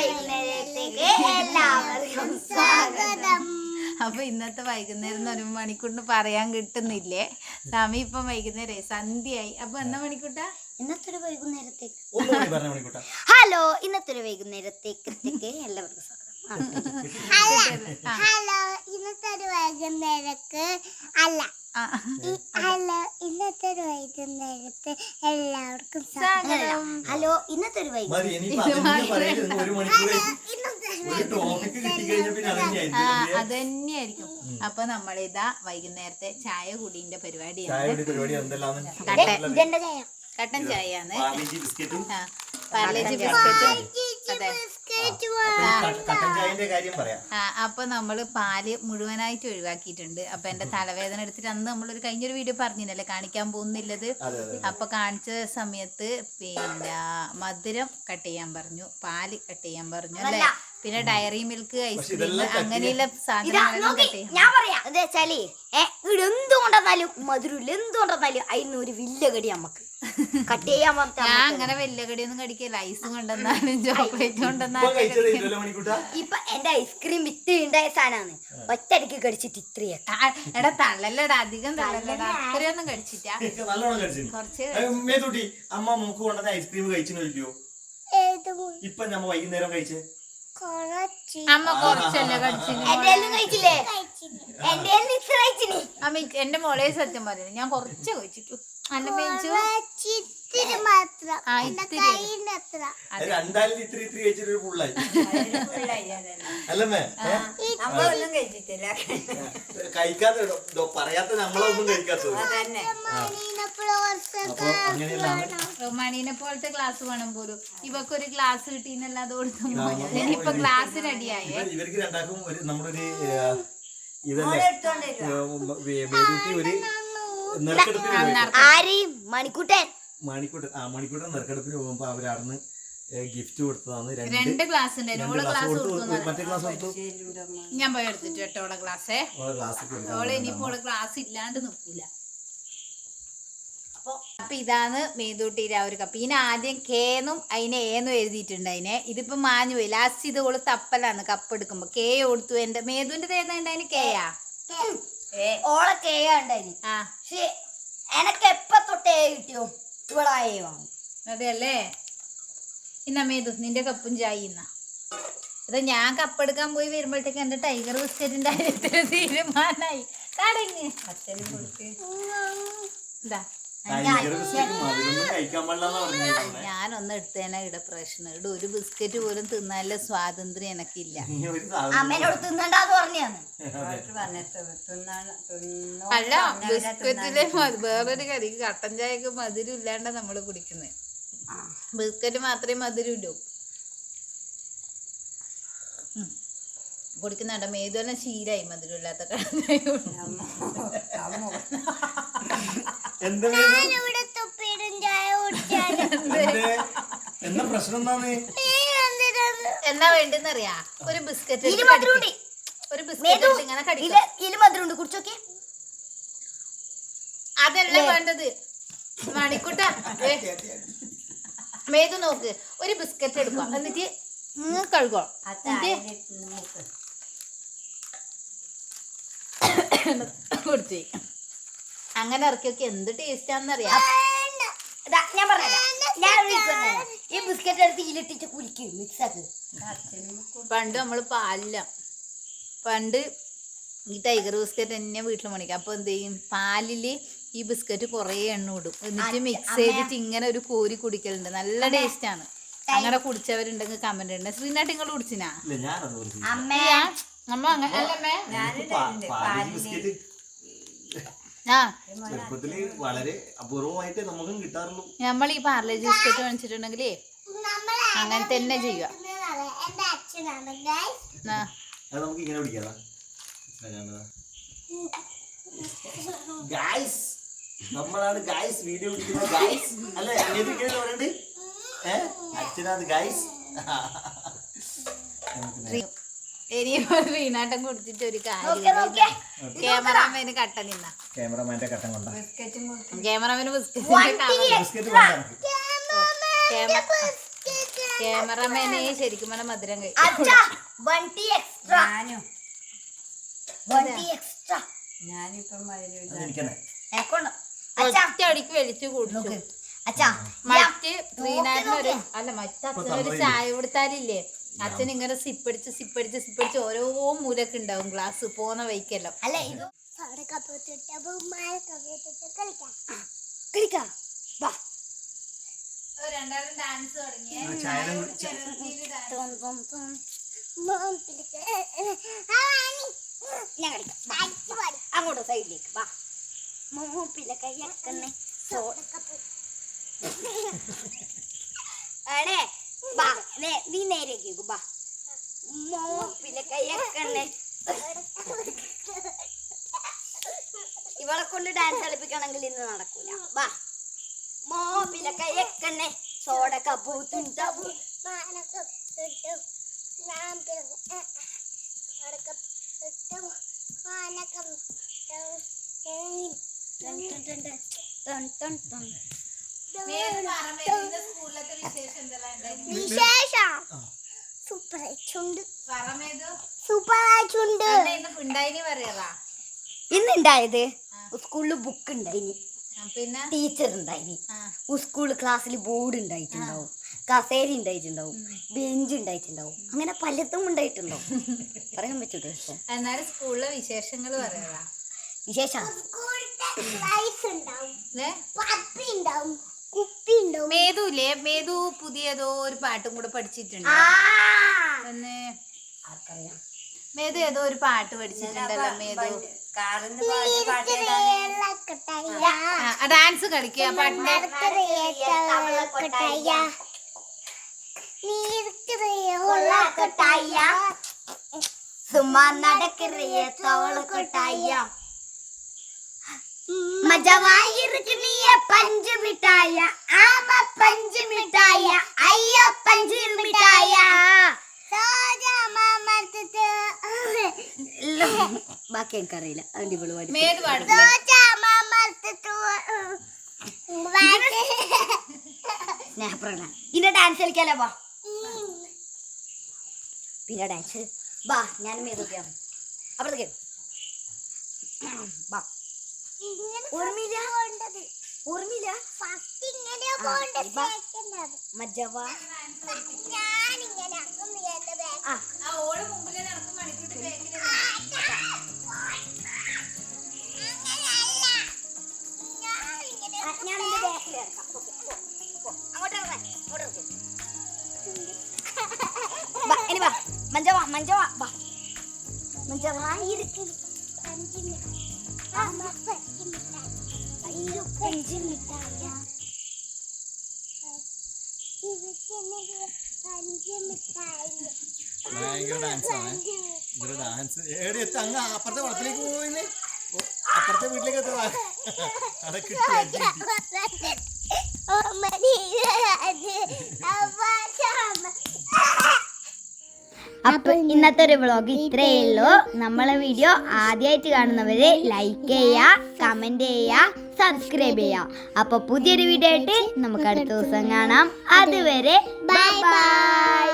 വൈകുന്നേരത്തേക്ക് എല്ലാവർക്കും സ്വാഗതം. അപ്പൊ ഇന്നത്തെ വൈകുന്നേരം ഒരു മണിക്കൂറിന് പറയാൻ കിട്ടുന്നില്ലേ? സമയം ഇപ്പം വൈകുന്നേരം സന്ധ്യയായി. അപ്പൊ എന്നാ മണിക്കൂട്ട? ഇന്നത്തെ ഒരു വൈകുന്നേരത്തേക്ക് ഹലോ ഇന്നത്തെ ഒരു വൈകുന്നേരത്തേക്ക് എല്ലാവർക്കും ഹലോ ഇന്നത്തെ ഒരു വൈകുന്നേരക്ക് അല്ല ഹലോ ഇന്നത്തെ ഒരു വൈകുന്നേരത്ത് എല്ലാവർക്കും സ്വാഗതം. ഹലോ ഇന്നത്തെ ഒരു അത് തന്നെയായിരിക്കും അപ്പൊ നമ്മളിതാ വൈകുന്നേരത്തെ ചായ കുടീന്റെ പരിപാടിയാണ്. കട്ടൻ പരിപാടി എന്തെല്ലാന്ന് ഇതെന്റെ ചായ. കട്ടൻ ചായയാണ്. പാർലേജി ബിസ്ക്കറ്റും അതെ. അപ്പൊ നമ്മൾ പാൽ മുഴുവനായിട്ട് ഒഴിവാക്കിയിട്ടുണ്ട്. അപ്പൊ എന്റെ തലവേദന എടുത്തിട്ട് അന്ന് നമ്മളൊരു കഴിഞ്ഞൊരു വീഡിയോ പറഞ്ഞില്ലല്ലേ കാണിക്കാൻ പോകുന്നില്ലത്. അപ്പൊ കാണിച്ച സമയത്ത് പിന്നെ മധുരം കട്ട് ചെയ്യാൻ പറഞ്ഞു പാൽ കട്ട് ചെയ്യാൻ പറഞ്ഞു അല്ലേ? പിന്നെ ഡയറി മിൽക്ക് ഐസ്ക്രീം അങ്ങനെയുള്ള സാധനങ്ങളെല്ലാം കട്ട് ചെയ്യാം ഞാൻ പറയാം എന്താ വെച്ചാൽ ഏ ഇവിടെ കൊണ്ടുവന്നാലും മധുരമില്ല എന്ത് കൊണ്ടുവന്നാലും അതിന് ഒരു വില്ല കടി നമുക്ക് കട്ട് ചെയ്യാൻ ഞാൻ അങ്ങനെ വലിയ കടിയൊന്നും കടിക്കില്ല ഐസ് കൊണ്ടുവന്നാലും ചോക്ലേറ്റ് മണിക്കൂട്ട? ഇപ്പൊ എന്റെ ഐസ്ക്രീം വിത്ത് ഉണ്ടായ സാധനമാണ് ഒറ്റയടിക്ക് കടിച്ചിട്ട് ഇത്രയാ എടാ തള്ളല്ലടാ അധികം തള്ളല്ലടാ. അത്രയൊന്നും കടിച്ചിട്ടാ കുറച്ച് അമ്മ നമുക്ക് കൊണ്ടുവന്ന ഐസ്ക്രീം കഴിച്ചില്ലയോ ഇപ്പൊ നമ്മ വൈകുന്നേരം കഴിച്ചേ. അമ്മ കുറച്ചല്ലേ കഴിച്ചില്ലേ? എന്റെ മോളെ സത്യം പറയുന്നത് ഞാൻ കുറച്ച് കഴിച്ചിട്ടു. അല്ല മേച്ചു ഇത്തിരി മാത്രം. ആ ഇത്തിരി കഴിച്ചിട്ട് ഒരു ഫുള്ളായി അല്ലമ്മേ ഏ? നമ്മളൊന്നും കഴിച്ചിട്ടില്ല. കഴിക്കാത്ത ഡോ- പറയാത്ത നമ്മളൊന്നും കഴിക്കാത്തത് അപ്പൊ മണീനെ പോലത്തെ ക്ലാസ് വേണം. പോലും. ഇവക്കൊരു ഗ്ലാസ് കിട്ടിന്നല്ലാതെ കൊടുത്തു ഇനിയിപ്പൊ ഗ്ലാസ്സിനടിയായേ ഇവർ- ഇവർക്ക് രണ്ടാക്കും ഒരു നമ്മളൊരു ഏ, ഇതല്ലേ? ഏ, മേതൂട്ടി ഒരു നെറുക്കെടുപ്പിന്. ആരെയും മണിക്കൂട്ടൻ. മണിക്കൂട്ടൻ ആ മണിക്കൂട്ടൻ നെറുക്കെടുപ്പിന് പോകുമ്പോ അവരവിടുന്ന് ഗിഫ്റ്റ് കൊടുത്തതാണ്. രണ്ട് രണ്ട് ഗ്ലാസ് മറ്റേ ഗ്ലാസ് കൊടുത്തു? ഞാൻ പോയി എടുത്തിട്ട് കേട്ടോ ഓളെ ഗ്ലാസ് ഓളെ ഇനിയിപ്പോ ഓളെ ഗ്ലാസ് ഇല്ലാണ്ട് നിൽക്കൂല അപ്പൊ അപ്പൊ ഇതാണ് മേതൂട്ടിയിലെ ആ ഒരു കപ്പ്. ഇതിന് ആദ്യം കേന്നും അതിനെ ഏന്നും എഴുതിയിട്ടുണ്ട് അതിനെ. ഇതിപ്പോ മാഞ്ഞു പോയി. ലാസ്റ്റ് ഇത് ഓൾ തപ്പലാണ് കപ്പ് എടുക്കുമ്പോ. കേ കൊടുത്തു എന്റെ മേതുവിന്റെ തേന്നുണ്ട് അതിന് കേയാ ഓളെ കേണ്ടായി ആ പക്ഷെ എനക്ക് എപ്പ തൊട്ടേ കിട്ടിയോ? വാങ്ങും അതെയല്ലേ? ഇന്ന മേതു നിന്റെ കപ്പും ചായ ഇന്ന. ഇത് ഞാൻ കപ്പെടുക്കാൻ പോയി വരുമ്പോഴത്തേക്ക് എന്റെ ടൈഗർ ബിസ്ക്കറ്റിന്റെ കാര്യത്തിൽ തീരുമാനായി കടങ്ങ് അച്ഛനും കൊടുത്ത് ഇതാ. ഞാനൊന്ന് എടുത്തേനെ ഇട പ്രശ്നം. ഇവിടെ ഒരു ബിസ്ക്കറ്റ് പോലും തിന്നാനുള്ള സ്വാതന്ത്ര്യം എനക്കില്ല. അല്ല ബിസ്ക്കറ്റിലെ വേറൊരു കറി കട്ടൻ ചായക്ക് മധുരം ഇല്ലാണ്ട് നമ്മൾ കുടിക്കുന്നത് ബിസ്ക്കറ്റ് മാത്രമേ മധുരം ഇല്ലൂ. കുടിക്കുന്നുണ്ട് മേതുവെല്ലാം ശീലായി മധുരം ഇല്ലാത്ത കട്ടൻ ചായ കുടിക്കാൻ. എന്താ? പ്രശ്നം എന്താണ്? എന്നാ വേണ്ടെന്നറിയാ ഒരു ബിസ്ക്കറ്റ്. ഒരു ബിസ്ക്കറ്റ് ഇങ്ങനെ കടിക്കും. കുടിച്ചോക്കെ. അതല്ല വേണ്ടത്. മണിക്കുട്ട മേതു നോക്ക് ഒരു ബിസ്ക്കറ്റ് എടുക്കുക എന്നിട്ട് കഴുകോ. എന്നിട്ട് കൊടുത്തു. അങ്ങനെ ഇറക്കിയൊക്കെ എന്ത് ടേസ്റ്റാന്നറിയാം ഞാൻ പറഞ്ഞു ഞാൻ. ഈ ബിസ്ക്കറ്റ് എടുത്ത് ഇതിലിട്ടിട്ട് കുലിക്ക് മിക്സ് ആക്കി. പണ്ട് നമ്മൾ പാലില്ല. പണ്ട് ഈ ടൈഗർ ബിസ്ക്കറ്റ് തന്നെ വീട്ടിൽ മണിക്കും അപ്പോൾ എന്ത് ചെയ്യും? പാലിൽ ഈ ബിസ്ക്കറ്റ് കുറേ എണ്ണ ഇടും. എന്നിട്ട് മിക്സ് ചെയ്തിട്ട് ഇങ്ങനെ ഒരു കോരി കുടിക്കലുണ്ട്. നല്ല ടേസ്റ്റാണ് അങ്ങനെ കുടിച്ചവരുണ്ടെങ്കിൽ കമന്റ് ഉണ്ട് ശ്രീനാട്ടിങ്ങൾ കുടിച്ചിനാ? ഇല്ല അമ്മ അങ്ങനെ അല്ലമ്മേ ആ. ചെറുപ്പത്തിൽ വളരെ അപൂർവമായിട്ട് നമുക്കും കിട്ടാറുള്ളൂ. നമ്മൾ ഈ പാർലേജ് ബിസ്ക്കറ്റ് വാങ്ങിച്ചിട്ടുണ്ടെങ്കിലേ അങ്ങനെ തന്നെ ചെയ്യുക. അത് നമുക്ക് ഇങ്ങനെ പിടിക്കാതാ ഗായ്സ് നമ്മളാണ് ഗായ്സ് വീഡിയോ പിടിക്കുന്ന ഗായ്സ് അല്ലെ? ഇങ്ങനെ പറയണ്ട്. ഏ? അച്ഛനാണ് ഗായ്സ് ഇനിയിപ്പോ വീണാട്ടം കുടിച്ചിട്ട് ഒരു. കാര്യം ക്യാമറാമാന് കട്ട നിന്ന ക്യാമറമാന്റെ കട്ടം കൊണ്ട. ക്യാമറാമാന് ബിസ്ക്കറ്റിന്റെ ക്യാമറമാനെ ശരിക്കും പറഞ്ഞ മധുരം അടിക്ക് വലിച്ചു കുടിച്ചു. മറ്റ് അല്ല മറ്റൊരു അച്ഛനൊരു ചായ കൊടുത്താലില്ലേ? അച്ഛൻ ഇങ്ങനെ സിപ്പടിച്ച് സിപ്പടിച്ച് സിപ്പടിച്ച് ഓരോ മൂലൊക്കെ ഉണ്ടാവും ഗ്ലാസ് പോന്ന വൈക്കെല്ലാം അല്ല ഇത് കളിക്കാം. വാ. രണ്ടാളും ഡാൻസ് തുടങ്ങിയ. അങ്ങോട്ട് സൈഡിലേക്ക്. വാ. മൂപ്പിലെ കയ്യക്കന്നെ അടേ വാ നേ- നീ നേരേക്ക് വാ. മൂപ്പിലെ കയ്യക്കന്നെ ഇവളെ കൊണ്ട് ഡാൻസ് കളിപ്പിക്കണമെങ്കിൽ ഇന്ന് നടക്കൂല. വാ. മോപ്പിലെ കയ്യക്കന്നെ സോഡ ടൺ ടൺ ടൺ എന്തെല്ലാം വിശേഷം സൂപ്പർ പറമേതു സൂപ്പർ ആയിട്ടുണ്ട് ഇന്ന് ഉണ്ടായത് സ്കൂളിൽ ബുക്ക് ഉണ്ടായിനി പിന്നെ? ടീച്ചർ ഉണ്ടായിനി സ്കൂൾ ക്ലാസ്സിൽ ബോർഡ് ഉണ്ടായിട്ടുണ്ടാവും കസേര ഉണ്ടായിട്ടുണ്ടാവും ബെഞ്ച് ഉണ്ടായിട്ടുണ്ടാവും അങ്ങനെ പലതും ഉണ്ടായിട്ടുണ്ടാവും. പറയാൻ പറ്റൂട്ടോ എന്നാലും സ്കൂളിലെ വിശേഷങ്ങൾ പറയാ വിശേഷം? ഉണ്ടാവും. ഇല്ലേ മേതു പുതിയതോ ഒരു പാട്ടും കൂടെ പഠിച്ചിട്ടുണ്ട് ഒന്ന് ആർക്കറിയാം മേതു ഏതോ ഒരു പാട്ട് പഠിച്ചിട്ടുണ്ടല്ലോ മേതു കാറിന്ന് പാട്ട് പാട്ടിയതാണ് ആ ഡാൻസ് കളിക്കുക ആ പാട്ടിന്റെ சும்மா நடக்கிறிய தவள கொட்டாயா மஜவா இருக்கு நீய பஞ்சு மிட்டாயா ஆமா എനിക്കറിയില്ല. അതിന്റെ ഇവൾ സ്നേഹപ്രകടനം ഇതിന്റെ ഡാൻസ് കളിക്കാലോ വാ. പിന്നെ ഡാൻസ് വാ ഞാൻ മേതൊക്കെയാ അപ്പുറത്തേക്ക് വാ. ഓർമ്മയില്ല ഓർമ്മയില്ല ആ, മഞ്ചവ ഇരിക്ക്. അയ്യോ പഞ്ച് മിഠായ ഭയങ്കര ഡാൻസ് ആണ്. ഇതൊരു ഡാൻസ് ഏടി എത്ത അങ്ങ് അപ്പുറത്തെ വളത്തിലേക്ക് പോയിന്ന് അപ്പുറത്തെ വീട്ടിലേക്ക് എത്തുക അവിടെ കിട്ടി. അടി കിട്ടി അപ്പൊ ഇന്നത്തെ ഒരു വ്ളോഗ് ഇത്രയേ ഉള്ളൂ. നമ്മളെ വീഡിയോ ആദ്യമായിട്ട് കാണുന്നവര് ലൈക്ക് ചെയ്യുക കമന്റ് ചെയ്യുക സബ്സ്ക്രൈബ് ചെയ്യുക അപ്പൊ പുതിയൊരു വീഡിയോ ആയിട്ട് നമുക്ക് അടുത്ത ദിവസം കാണാം. അതുവരെ ബൈ ബൈ